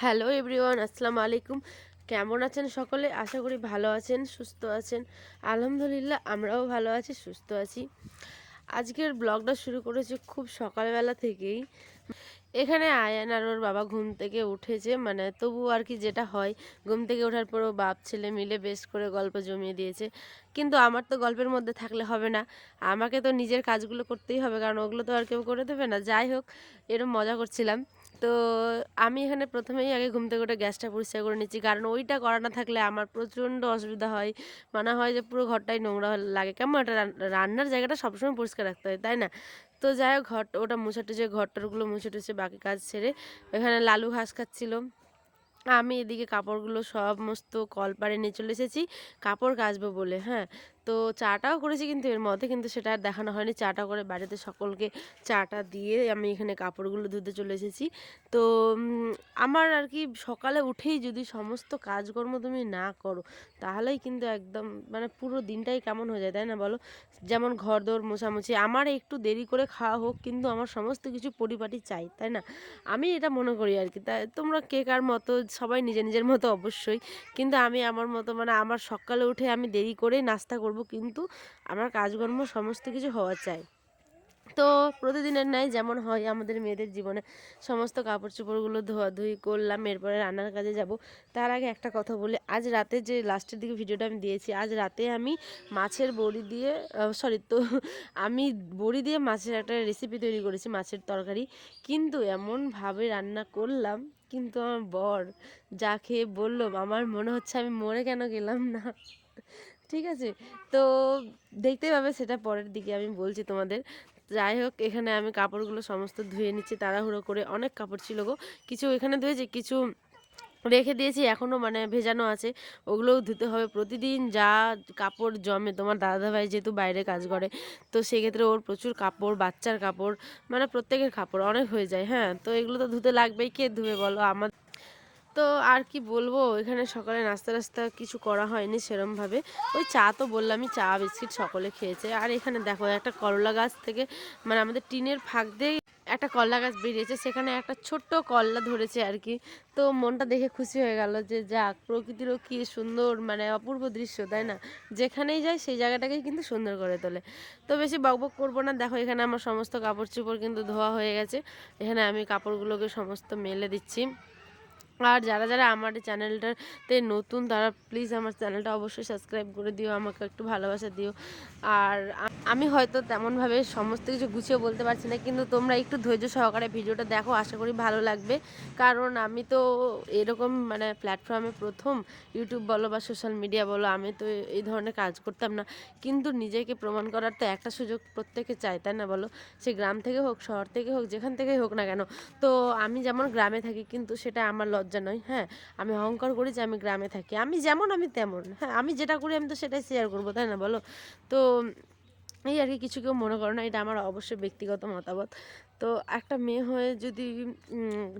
Hello everyone, আসসালামু আলাইকুম। কেমন আছেন সকলে? আশা করি ভালো আছেন, সুস্থ আছেন। আলহামদুলিল্লাহ, আমরাও ভালো আছি, সুস্থ আছি। আজকের ব্লগটা শুরু করেছি খুব সকালবেলা থেকেই। এখানে আয়ান আর ওর বাবা ঘুম থেকে উঠেছে মানে তবু আর কি যেটা হয়, ঘুম থেকে ওঠার পর ও বাপ, ছেলে মিলে বেশ করে গল্প জমিয়ে দিয়েছে। কিন্তু আমার তো গল্পের মধ্যে থাকলে হবে না। আমাকে তো নিজের কাজগুলো করতেই হবে, কারণ ওগুলো তো আর কেউ করে দেবে না। যাই হোক, এরম মজা করছিলাম। তো আমি এখানে প্রথমেই আগে ঘুম থেকে উঠে গ্যাসটা পরিষ্কার করে নিচ্ছি। কারণ ওইটা করা না থাকলে আমার প্রচণ্ড অসুবিধা হয়। মনে হয় যে পুরো ঘরটাই নোংরা লাগে। কেমন একটা রান্নার জায়গাটা সবসময় পরিষ্কার রাখতে হয়, তাই না? তো যাই হোক, ঘর ওটা মুছে টুছে ঘর টরগুলো মুছে বাকি কাজ সেরে এখানে লালু ঘাস খাচ্ছিল। আমি এদিকে কাপড়গুলো সমস্ত কলপারে নিয়ে চলে এসেছি। কাপড় কাচবো বলে হ্যাঁ। তো চাটাও করেছি কিন্তু এর মধ্যে কিন্তু সেটা আর দেখানো হয়নি। চাটা করে বাড়িতে সকলকে চাটা দিয়ে আমি এখানে কাপড়গুলো ধুতে চলে এসেছি। তো আমার আর কি সকালে উঠেই যদি সমস্ত কাজকর্ম তুমি না করো, তাহলেই কিন্তু একদম মানে পুরো দিনটাই কেমন হয়ে যায়, তাই না বলো? যেমন ঘর দোর মোছামুছি, আমার একটু দেরি করে খাওয়া হোক, কিন্তু আমার সমস্ত কিছু পরিপাটি চাই, তাই না? আমি এটা মনে করি আর কি। তাই তোমরা কে কার মতো, সবাই নিজের নিজের মতো অবশ্যই। কিন্তু আমি আমার মতো মানে আমার সকালে উঠে আমি দেরি করে নাস্তা করব কিন্তু আমার কাজকর্ম সমস্ত কিছু হওয়া চাই। তো প্রতিদিনের ন্যায় যেমন হয় আমাদের মেয়েদের জীবনে সমস্ত কাপড় চোপড়গুলো ধোয়াধুয়ি করলাম, এরপরে রান্নার কাজে যাব। তার আগে একটা কথা বলি, আজ রাতে যে লাস্টের দিকে ভিডিওটা আমি দিয়েছি, আজ রাতে আমি মাছের বড়ি দিয়ে সরি তো আমি বড়ি দিয়ে মাছের একটা রেসিপি তৈরি করেছি, মাছের তরকারি। কিন্তু এমনভাবে রান্না করলাম, কিন্তু আমার বর যা খেয়ে বলল, আমার মনে হচ্ছে আমি মরে কেন গেলাম না? ঠিক আছে? তো দেখতেই পাবে সেটা পরের দিকে আমি বলছি তোমাদের। যাই হোক, এখানে আমি কাপড়গুলো সমস্ত ধুয়ে নিচ্ছি, তাড়াহুড়ো করে। অনেক কাপড় ছিল গো। কিছু এখানে ধুয়েছি, কিছু রেখে দিয়েছি, এখনও মানে ভেজানো আছে। ওগুলোও ধুতে হবে। প্রতিদিন যা কাপড় জমে, তোমার দাদাভাই যেহেতু বাইরে কাজ করে, তো সেক্ষেত্রে ওর প্রচুর কাপড়, বাচ্চার কাপড় মানে প্রত্যেকের কাপড়, অনেক হয়ে যায় হ্যাঁ? তো এগুলো তো ধুতে লাগবেই। কে ধুবে বলো? আমার তো আর কি বলব? এখানে সকালে নাস্তা টাস্তা কিছু করা হয়নি সেরমভাবে। ওই চা তো বললামই, চা, বিস্কিট সকলে খেয়েছে। আর এখানে দেখো, একটা করলা গাছ থেকে মানে আমাদের টিনের ফাঁক দিয়ে একটা কলা গাছ বেরিয়েছে। সেখানে একটা ছোট্ট কল্লা ধরেছে আর কি। তো মনটা দেখে খুশি হয়ে গেল যে যাক, প্রকৃতিরও কি সুন্দর মানে অপূর্ব দৃশ্য, তাই না? যেখানেই যায় সেই জায়গাটাকেই কিন্তু সুন্দর করে তোলে। তো বেশি বকবক করব না। দেখো, এখানে আমার সমস্ত কাপড় চোপড় কিন্তু ধোয়া হয়ে গেছে। এখানে আমি কাপড়গুলোকে সমস্ত মেলে দিচ্ছি। আর যারা যারা আমার চ্যানেলটাতে নতুন, তারা প্লিজ আমার চ্যানেলটা অবশ্যই সাবস্ক্রাইব করে দিও, আমাকে একটু ভালোবাসা দিও। আর আমি হয়তো তেমনভাবে সমস্ত কিছু গুছিয়ে বলতে পারছি না, কিন্তু তোমরা একটু ধৈর্য সহকারে ভিডিওটা দেখো, আশা করি ভালো লাগবে। কারণ আমি তো এরকম মানে প্ল্যাটফর্মে প্রথম ইউটিউব বলো বা সোশ্যাল মিডিয়া বলো, আমি তো এই ধরনের কাজ করতাম না। কিন্তু নিজেকে প্রমাণ করার তো একটা সুযোগ প্রত্যেকে চায়, তাই না বলো? সে গ্রাম থেকে হোক, শহর থেকে হোক, যেখান থেকেই হোক না কেন। তো আমি যেমন গ্রামে থাকি, কিন্তু সেটা আমার লজ্জা নয় হ্যাঁ। আমি অহংকার করি যে আমি গ্রামে থাকি। আমি যেমন, আমি তেমন। হ্যাঁ আমি যেটা করি আমি তো সেটাই শেয়ার করব, তাই না বলো? তো এই আর কি, কিছু কেউ মনে করো না, এটা আমার অবশ্যই ব্যক্তিগত মতামত। তো একটা মেয়ে হয়ে যদি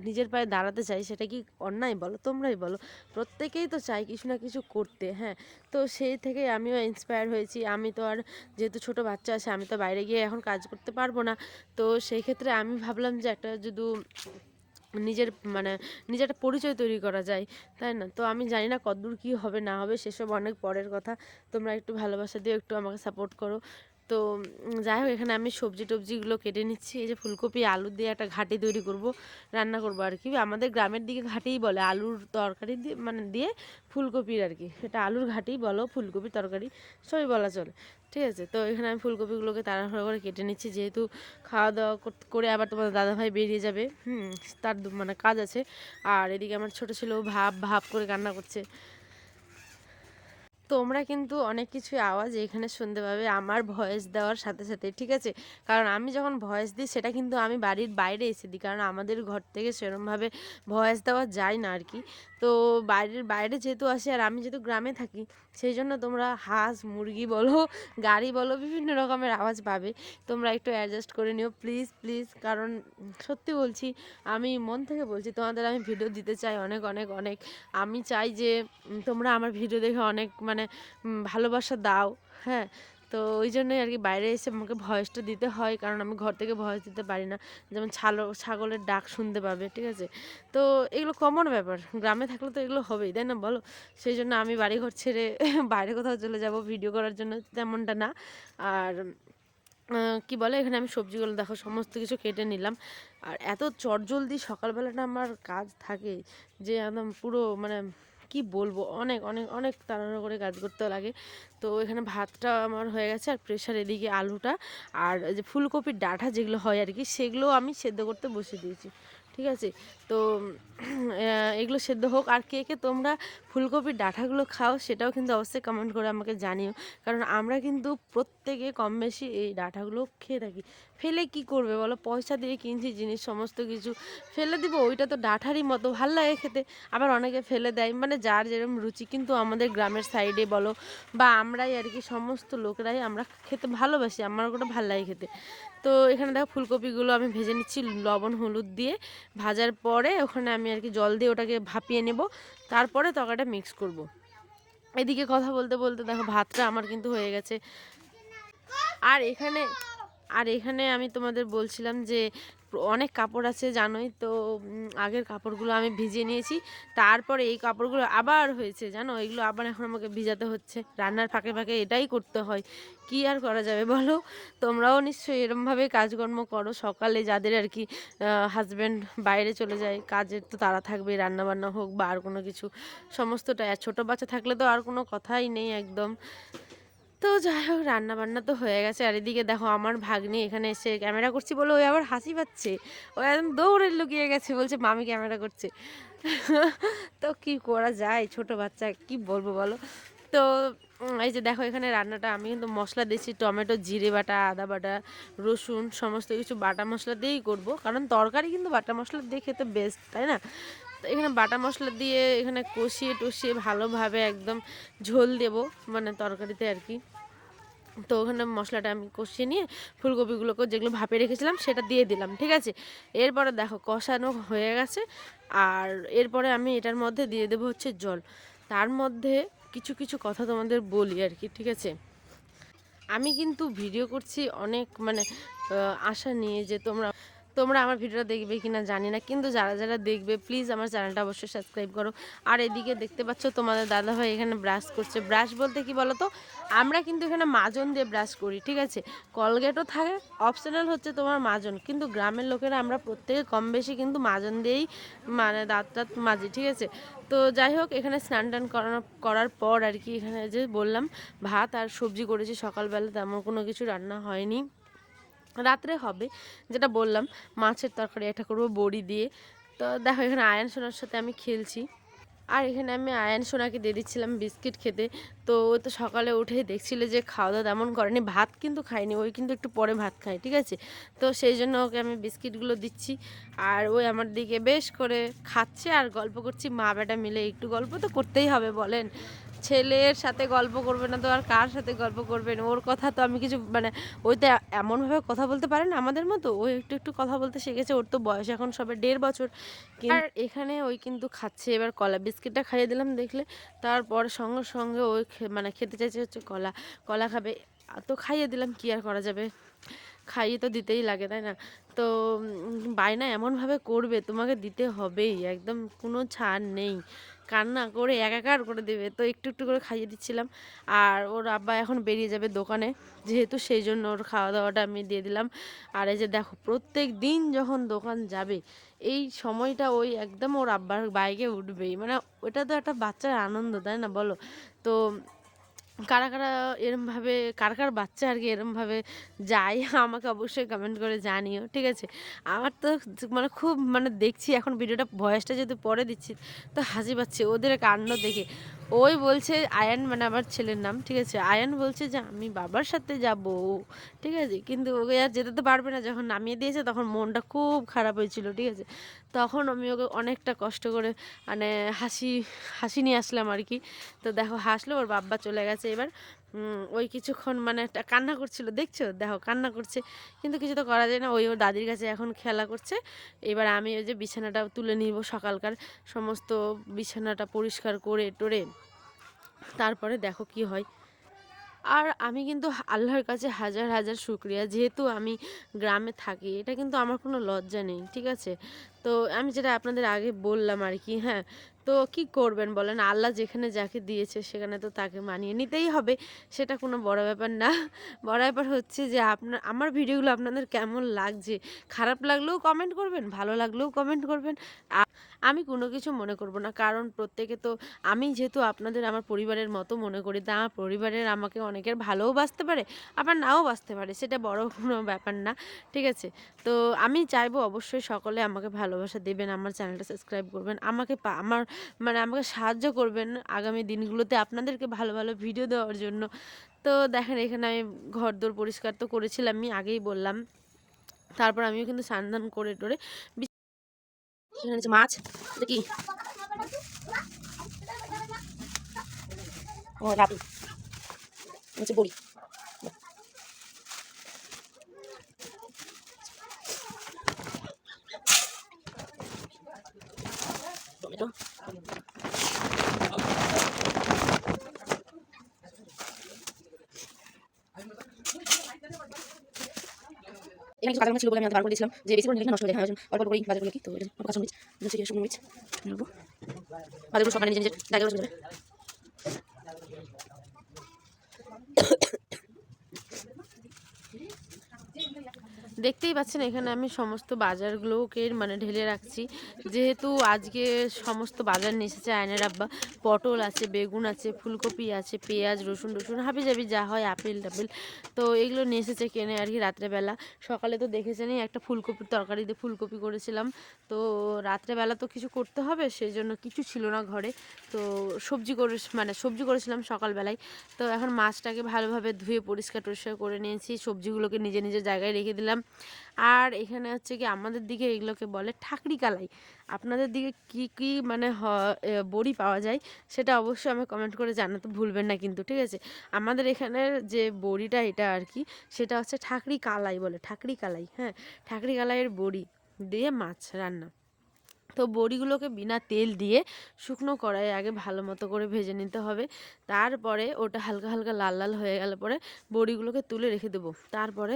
নিজের পায়ে দাঁড়াতে চাই, সেটা কি অন্যায় বলো? তোমরাই বলো। প্রত্যেকেই তো চাই কিছু না কিছু করতে হ্যাঁ। তো সেই থেকে আমিও ইন্সপায়ার হয়েছি। আমি তো আর যেহেতু ছোট বাচ্চা আছে, আমি তো বাইরে গিয়ে এখন কাজ করতে পারব না। তো সেই ক্ষেত্রে আমি ভাবলাম যে একটা যদি নিজের মানে নিজের একটা পরিচয় তৈরি করা যায়, তাই না? তো আমি জানি না কতদূর কী হবে, না হবে, সেসব অনেক পরের কথা। তোমরা একটু ভালোবাসা দিও, একটু আমাকে সাপোর্ট করো। তো যাই হোক, এখানে আমি সবজি টবজিগুলো কেটে নিচ্ছি। এই যে ফুলকপি, আলু দিয়ে একটা ঘাটি তৈরি করব, রান্না করব আর কি। আমাদের গ্রামের দিকে ঘাটিই বলে, আলুর তরকারি দিয়ে মানে দিয়ে ফুলকপির আর কি। সেটা আলুর ঘাটি বলো ফুলকপির তরকারি, সবই বলা চলে। ঠিক আছে? তো এখানে আমি ফুলকপিগুলোকে তাড়াহুড়ো করে কেটে নিচ্ছি। যেহেতু খাওয়া দাওয়া করে আবার তোমার দাদাভাই বেরিয়ে যাবে, হুম, তার মানে কাজ আছে। আর এদিকে আমার ছোটো ছেলেও ভাব ভাব করে কান্না করছে। তোমরা কিন্তু অনেক কিছুই আওয়াজ এখানে শুনতে পাবে আমার ভয়েস দেওয়ার সাথে সাথে, ঠিক আছে? কারণ আমি যখন ভয়েস দিই, সেটা কিন্তু আমি বাড়ির বাইরে এসে দিই। কারণ আমাদের ঘর থেকে সেরমভাবে ভয়েস দেওয়া যায় না আর কি। তো বাইরের, বাইরে যেহেতু আসি আর আমি যেহেতু গ্রামে থাকি, সেই জন্য তোমরা হাঁস, মুরগি বলো, গাড়ি বলো, বিভিন্ন রকমের আওয়াজ পাবে। তোমরা একটু অ্যাডজাস্ট করে নিও প্লিজ প্লিজ কারণ সত্যি বলছি, আমি মন থেকে বলছি, তোমাদের আমি ভিডিও দিতে চাই অনেক অনেক অনেক। আমি চাই যে তোমরা আমার ভিডিও দেখে অনেক মানে ভালোবাসা দাও হ্যাঁ? তো ওই জন্যই আর কি বাইরে এসে আমাকে ভয়েসটা দিতে হয়, কারণ আমি ঘর থেকে ভয়েস দিতে পারি না। যেমন ছালো, ছাগলের ডাক শুনতে পাবে, ঠিক আছে? তো এগুলো কমন ব্যাপার, গ্রামে থাকলে তো এগুলো হবেই, তাই না বলো? সেই জন্য আমি বাড়ি ঘর ছেড়ে বাইরে কোথাও চলে যাব ভিডিও করার জন্য তেমনটা না। আর কি বলে? এখানে আমি সবজিগুলো দেখো, সমস্ত কিছু কেটে নিলাম। আর এত চটজলদি সকালবেলাটা আমার কাজ থাকে যে একদম পুরো মানে কি বলব? অনেক অনেক অনেক তাড়াহুড়ো করে কাজ করতে লাগে। তো এখানে ভাতটা আমার হয়ে গেছে আর প্রেশার এদিকে আলুটা। আর যে ফুলকপির ডাঁটা যেগুলো হয় আর কি সেগুলো আমি সেদ্ধ করতে বসে দিয়েছি। ঠিক আছে? তো এগুলো সেদ্ধ হোক। আর কে কে তোমরা ফুলকপির ডাঁটাগুলো খাও সেটাও কিন্তু অবশ্যই কমেন্ট করে আমাকে জানিও। কারণ আমরা কিন্তু প্রত্যেকে কম বেশি এই ডাঁটাগুলো খেয়ে থাকি। ফেলে কি করবে বলো? পয়সা দিয়ে কিনছি জিনিস, সমস্ত কিছু। ফেলে দিব, ওইটা তো ডাঁঠারই মতো। ভালো লাগে খেতে। আবার অনেকে ফেলে দেয়। মানে যার যেরকম রুচি। কিন্তু আমাদের গ্রামের সাইডে বলো, বা আমরাই আর কি, সমস্ত লোকেরাই আমরা খেতে ভালোবাসি। আমার ওটা ভালো লাগে খেতে। তো এখানে দেখো ফুলকপিগুলো আমি ভেজে নিচ্ছি, লবণ, হলুদ দিয়ে। ভাজার পরে ওখানে আমি আর কি জল দিয়ে ওটাকে ভাপিয়ে নেব। তারপরে তরকারিটা মিক্স করব। এদিকে কথা বলতে বলতে দেখো ভাতটা আমার কিন্তু হয়ে গেছে। আর এখানে আর এখানে আমি তোমাদের বলছিলাম যে, অনেক কাপড় আছে জানোই, তো আগের কাপড়গুলো আমি ভিজিয়ে নিয়েছি। তারপরে এই কাপড়গুলো আবার হয়েছে, জানো? এগুলো আবার এখন আমাকে ভিজাতে হচ্ছে। রান্নার ফাঁকে ফাঁকে এটাই করতে হয়। কি আর করা যাবে বলো? তোমরাও নিশ্চয়ই এরমভাবে কাজকর্ম করো। সকালে যাদের আর কি হাজব্যান্ড বাইরে চলে যায়, কাজের তো তারা থাকবে রান্না বান্না হোক বা আর কোনো কিছু, সমস্তটা, ছোটো বাচ্চা থাকলে তো আর কোনো কথাই নেই একদম। তো যাই হোক রান্না বান্না তো হয়ে গেছে। আর এদিকে দেখো আমার ভাগ্নি এখানে এসে ক্যামেরা করছি বলে ওই আবার হাসি পাচ্ছে। ও একদম দৌড়ে লুকিয়ে গেছে বলছে, মামি ক্যামেরা করছে। তো কি করা যায়? ছোট বাচ্চা, কি বলব বলো? তো এই যে দেখো এখানে রান্নাটা, আমি কিন্তু মশলা দিয়েছি, টমেটো, জিরে বাটা, আদা বাটা, রসুন, সমস্ত কিছু বাটা মশলা দিয়েই করব। কারণ তরকারি কিন্তু বাটা মশলা দিয়ে খেতে বেস্ট তাই না? তো এখানে বাটা মশলা দিয়ে এখানে কষিয়ে টষিয়ে ভালোভাবে একদম ঝোল দেব মানে তরকারিতে আর কি। তো ওখানে মশলাটা আমি কষিয়ে নিয়ে ফুলকপিগুলোকে যেগুলো ভাপে রেখেছিলাম সেটা দিয়ে দিলাম, ঠিক আছে? এরপরে দেখো কষানো হয়ে গেছে আর এরপরে আমি এটার মধ্যে দিয়ে দেবো হচ্ছে জল। তার মধ্যে কিছু কিছু কথা তোমাদের বলি আর কি, ঠিক আছে? আমি কিন্তু ভিডিও করছি অনেক মানে আশা নিয়ে যে তোমরা তোমরা আমার ভিডিওটা দেখবে কিনা জানি না, কিন্তু যারা যারা দেখবে প্লিজ আমার চ্যানেলটা অবশ্যই সাবস্ক্রাইব করো। আর এদিকে দেখতে পাচ্ছ তোমাদের দাদাভাই এখানে ব্রাশ করছে। ব্রাশ বলতে কি বলো তো আমরা কিন্তু এখানে মাজন দিয়ে ব্রাশ করি, ঠিক আছে? কলগেটও থাকে অপশনাল হচ্ছে তোমার মাজন। কিন্তু গ্রামের লোকেরা আমরা প্রত্যেকে কম বেশি কিন্তু মাজন দিয়েই মানে দাঁত টাত মাজি, ঠিক আছে? তো যাই হোক, এখানে স্নান টান করানো, করার পর আর কি এখানে যে বললাম, ভাত আর সবজি করেছি সকালবেলা, তেমন কোনো কিছু রান্না হয়নি। রাত্রে হবে, যেটা বললাম, মাছের তরকারি একটা করব, বড়ি দিয়ে। তো দেখো, এখানে আয়ন সোনার সাথে আমি খেলছি। আর এখানে আমি আয়ন সোনাকে দিয়ে দিচ্ছিলাম বিস্কিট খেতে। তো ও তো সকালে উঠে দেখছিল যে খাওয়া দাওয়া তেমন করেনি, ভাত কিন্তু খায়নি, ওই কিন্তু একটু পরে ভাত খায়, ঠিক আছে? তো সেই জন্য ওকে আমি বিস্কিটগুলো দিচ্ছি। আর ওই আমার দিকে বেশ করে খাচ্ছে আর গল্প করছি মা বেটা মিলে একটু গল্প তো করতেই হবে, বলেন। ছেলের সাথে গল্প করবে না তো আর কার সাথে গল্প করবেন ওর কথা তো আমি কিছু মানে ওই তো এমনভাবে কথা বলতে পারে না আমাদের মতো? ও একটু একটু কথা বলতে শিখেছে ওর তো বয়স এখন সবে দেড় বছর। আর এখানে ওই কিন্তু খাচ্ছে এবার কলা বিস্কিটটা খাইয়ে দিলাম দেখলে। তারপর সঙ্গে সঙ্গে ওই মানে খেতে চাইছে হচ্ছে কলা। কলা খাবে তো খাইয়ে দিলাম কি আর করা যাবে? খাইয়ে তো দিতেই লাগে তাই না? তো বায়না এমনভাবে করবে তোমাকে দিতে হবেই একদম কোনো ছাড় নেই। কান্না করে একাকার করে দেবে। তো একটু একটু করে খাইয়ে দিচ্ছিলাম। আর ওর আব্বা এখন বেরিয়ে যাবে দোকানে। যেহেতু সেই জন্য ওর খাওয়া দাওয়াটা আমি দিয়ে দিলাম। আর এই যে দেখো, প্রত্যেক দিন যখন দোকান যাবে, এই সময়টা ওই একদম ওর আব্বার বাইকে উঠবেই। মানে ওটা তো একটা বাচ্চার আনন্দ, তাই না বলো? তো কারা কারা এরমভাবে, কার কার বাচ্চা আর কি এরমভাবে যায়, আমাকে অবশ্যই কমেন্ট করে জানিও, ঠিক আছে? আমার তো মানে খুব মানে দেখছি, এখন ভিডিওটা ভয়েসটা যেহেতু পরে দিচ্ছি, তো হাসি পাচ্ছে, ওদের কান্ড দেখে। ওই বলছে আয়ান মানে আমার ছেলের নাম, ঠিক আছে? আয়ান বলছে যে, আমি বাবার সাথে যাব। ঠিক আছে? কিন্তু ওকে আর যেতে তো পারবে না। যখন নামিয়ে দিয়েছে, তখন মনটা খুব খারাপ হয়েছিল, ঠিক আছে? তখন আমি ওকে অনেকটা কষ্ট করে মানে হাসি হাসি নিয়ে আসলাম আর কি। তো দেখো, হাসলো, ওর বাব্বা চলে গেছে এবার। ওই কিছুক্ষণ মানে একটা কান্না করছিল, দেখছ? দেখো, কান্না করছে, কিন্তু কিছু তো করা যায় না। ওই ওর দাদির কাছে এখন খেলা করছে। এবার আমি ওই যে বিছানাটা তুলে নিব সকালকার সমস্ত বিছানাটা পরিষ্কার করে টোরে। তারপরে দেখো কি হয়। আর আমি কিন্তু আল্লাহর কাছে হাজার হাজার শুক্রিয়া। যেহেতু আমি গ্রামে থাকি, এটা কিন্তু আমার কোনো লজ্জা নেই, ঠিক আছে? তো আমি যেটা আপনাদের আগে বললাম আর কি হ্যাঁ তো কি করবেন বলেন? আল্লাহ যেখানে যাকে দিয়েছে সেখানে তো তাকে মানিয়ে নিতেই হবে। সেটা কোনো বড় ব্যাপার না। বড় ব্যাপার হচ্ছে যে আপনার আমার ভিডিওগুলো আপনাদের কেমন লাগছে? খারাপ লাগলেও কমেন্ট করবেন, ভালো লাগলেও কমেন্ট করবেন। আমি কোনো কিছু মনে করব না। কারণ প্রত্যেকে তো আমি যেহেতু আপনাদের, আমার পরিবারের মতো মনে করি, তা আমার পরিবারের আমাকে অনেকের ভালোও বাঁচতে পারে, আবার নাও বাঁচতে পারে। সেটা বড় কোনো ব্যাপার না। ঠিক আছে? তো আমি চাইব অবশ্যই সকলে আমাকে ভালোবাসা দেবেন, আমার চ্যানেলটা সাবস্ক্রাইব করবেন। আমাকে আমার মানে আমাকে সাহায্য করবেন আগামী দিনগুলোতে আপনাদেরকে ভালো ভালো ভিডিও দেওয়ার জন্য। তো দেখেন, এখানে আমি ঘর দোর পরিষ্কার তো করেছিলাম, আমি আগেই বললাম। তারপর আমিও কিন্তু স্নান ধান করে টোরে মাছ কি? বড়ি। টমেটো। এখানে কাঁচা ছিল বলে আমি বার করে দিয়েছিলাম। যে বেশি করে নিলে নষ্ট হয়ে যায়। হ্যাঁ ওই জন্য অল্প অল্প করেই বাজার করে রাখি। তো অল্প কাঁচা মরিচ কি শুকনো মরিচ নেব। বাজারগুলো সকালে নিজের নিজের জায়গায় বসে যাবে। দেখতেই পাচ্ছেন, এখানে আমি সমস্ত বাজারগুলোকে মানে ঢেলে রাখছি। যেহেতু আজকে সমস্ত বাজার নিয়ে এসেছে আয়নের আব্বা, পটল আছে, বেগুন আছে, ফুলকপি আছে, পেঁয়াজ, রসুন রসুন হাবি জাবি যা হয়, আপেল টাপেল তো এগুলো নিয়ে এসেছে কেনে আর কি রাত্রেবেলা। সকালে তো দেখেছেনই একটা ফুলকপির তরকারি দিয়ে ফুলকপি করেছিলাম। তো রাত্রেবেলা তো কিছু করতে হবে সেই জন্য কিছু ছিল না ঘরে। তো সবজি করে মানে সবজি করেছিলাম সকালবেলায়। তো এখন মাছটাকে ভালোভাবে ধুয়ে পরিষ্কার টরিষ্কার করে নিয়েছি, সবজিগুলোকে নিজে নিজের জায়গায় রেখে দিলাম। আর এখানে হচ্ছে কি আমাদের দিকে এগুলোকে বলে ঠাকরি কালাই। আপনাদের দিকে কি কি মানে বড়ি পাওয়া যায় সেটা অবশ্যই আমি কমেন্ট করে জানাতে ভুলবেন না কিন্তু, ঠিক আছে? আমাদের এখানের যে বড়িটা এটা আর কি, সেটা হচ্ছে ঠাকরি কালাই বলে, ঠাকরি কালাই হ্যাঁ? ঠাকরি কালাইয়ের বড়ি দিয়ে মাছ রান্না। তো বড়িগুলোকে বিনা তেল দিয়ে শুকনো কড়াইয়ে আগে ভালো মতো করে ভেজে নিতে হবে। তারপরে ওটা হালকা হালকা লাল লাল হয়ে গেলে পরে বড়িগুলোকে তুলে রেখে দেবো। তারপরে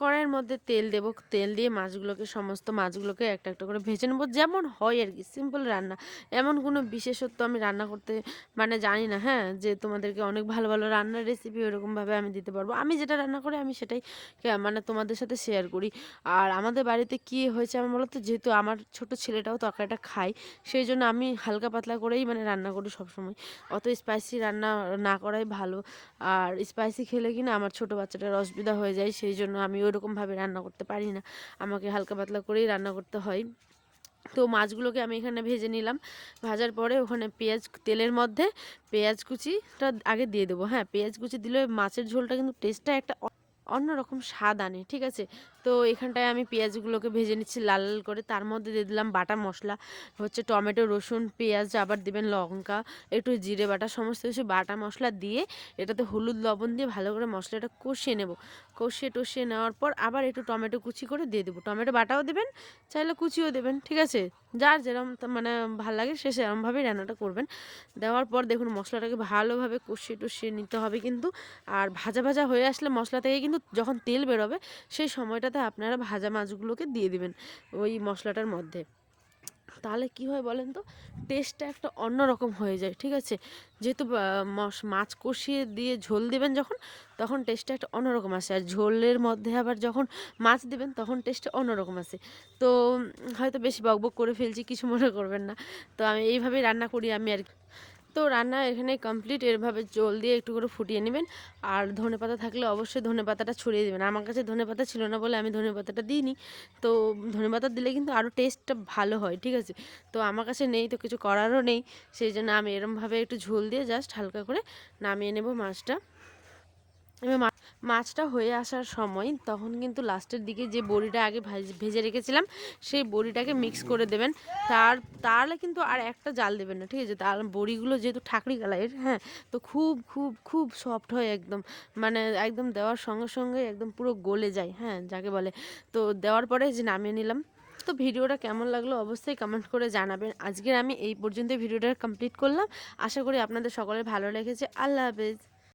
কড়াইয়ের মধ্যে তেল দেব। তেল দিয়ে মাছগুলোকে, সমস্ত মাছগুলোকে একটা একটা করে ভেজে নেব। যেমন হয় আর কি সিম্পল রান্না। এমন কোনো বিশেষত্ব আমি রান্না করতে মানে জানি না হ্যাঁ? যে তোমাদেরকে অনেক ভালো ভালো রান্নার রেসিপি ওরকমভাবে আমি দিতে পারব। আমি যেটা রান্না করি, আমি সেটাই মানে তোমাদের সাথে শেয়ার করি। আর আমাদের বাড়িতে কি হয়েছে আমার বলতো, যেহেতু আমার ছোট ছেলেটাও তরকারিটা খায়, সেই জন্য আমি হালকা পাতলা করেই মানে রান্না করি সবসময়। অত স্পাইসি রান্না না করাই ভালো। আর স্পাইসি খেলে কি না, আমার ছোট বাচ্চাটার অসুবিধা হয়ে যায়, সেই জন্য আমি ওরকমভাবে রান্না করতে পারি না। আমাকে হালকা পাতলা করেই রান্না করতে হয়। তো মাছগুলোকে আমি এখানে ভেজে নিলাম। ভাজার পরে ওখানে পেঁয়াজ, তেলের মধ্যে পেঁয়াজ কুচিটা আগে দিয়ে দেবো। হ্যাঁ পেঁয়াজ কুচি দিলে মাছের ঝোলটা কিন্তু টেস্টটা একটা অন্যরকম স্বাদ আনে, ঠিক আছে? তো এখানটায় আমি পেঁয়াজগুলোকে ভেজে নিচ্ছি লাল লাল করে। তার মধ্যে দিয়ে দিলাম বাটা মশলা, হচ্ছে টমেটো, রসুন, পেঁয়াজ, আবার দিবেন লঙ্কা, একটু জিরে বাটা, সমস্ত কিছু বাটা মশলা দিয়ে এটাতে হলুদ লবণ দিয়ে ভালো করে মশলাটা কষিয়ে নেব। কষিয়ে টষিয়ে নেওয়ার পর আবার একটু টমেটো কুচি করে দিয়ে দেবো। টমেটো বাটাও দেবেন, চাইলে কুচিও দেবেন, ঠিক আছে? যার যেরকম মানে ভালো লাগে সে সেরকমভাবেই রান্নাটা করবেন। দেওয়ার পর দেখুন মশলাটাকে ভালোভাবে কষিয়ে টষিয়ে নিতে হবে কিন্তু। আর ভাজা ভাজা হয়ে আসলে মশলা থেকে কিন্তু যখন তেল বেরোবে সেই সময়টাতে আপনারা ভাজা মাছগুলোকে দিয়ে দিবেন ওই মশলাটার মধ্যে। তাহলে কি হয় বলেন তো? টেস্টটা একটা অন্যরকম হয়ে যায়, ঠিক আছে? যেহেতু মাছ কষিয়ে দিয়ে ঝোল দেবেন যখন, তখন টেস্টটা একটা অন্যরকম আসে। আর ঝোলের মধ্যে আবার যখন মাছ দেবেন, তখন টেস্টটা অন্যরকম আসে। তো হয়তো বেশি বকবক করে ফেলছি, কিছু মনে করবেন না। তো আমি এইভাবেই রান্না করি আমি আর। তো রান্না এখানে কমপ্লিট এরভাবে জল দিয়ে একটু করে ফুটিয়ে নেবেন। আর ধনে পাতা থাকলে অবশ্যই ধনে পাতাটা ছড়িয়ে দেবেন। আমার কাছে ধনে পাতা ছিল না বলে আমি ধনে পাতাটা দিইনি। তো ধনে পাতা দিলে কিন্তু আরও টেস্টটা ভালো হয়, ঠিক আছে? তো আমার কাছে নেই, তো কিছু করারও নেই। সেই জন্য আমি এরমভাবে একটু ঝোল দিয়ে জাস্ট হালকা করে নামিয়ে নেব মাছটা। এবার মাছটা হয়ে আসার সময় তখন কিন্তু লাস্টের দিকে যে বড়িটা আগে ভাজ- ভেজে রেখেছিলাম, সেই বড়িটাকে মিক্স করে দেবেন। তার তাহলে কিন্তু আর একটা জাল দেবেন না, ঠিক আছে? তার বড়িগুলো যেহেতু ঠাকরি কালারের হ্যাঁ তো খুব খুব খুব সফট হয় একদম। মানে একদম দেওয়ার সঙ্গে সঙ্গে একদম পুরো গলে যায় হ্যাঁ যাকে বলে। তো দেওয়ার পরে যে নামিয়ে নিলাম। তো ভিডিওটা কেমন লাগল অবশ্যই কমেন্ট করে জানাবেন। আজকের আমি এই পর্যন্ত ভিডিওটা কমপ্লিট করলাম। আশা করি আপনাদের সকলে ভালো লেগেছে। আল্লাহ হাফেজ।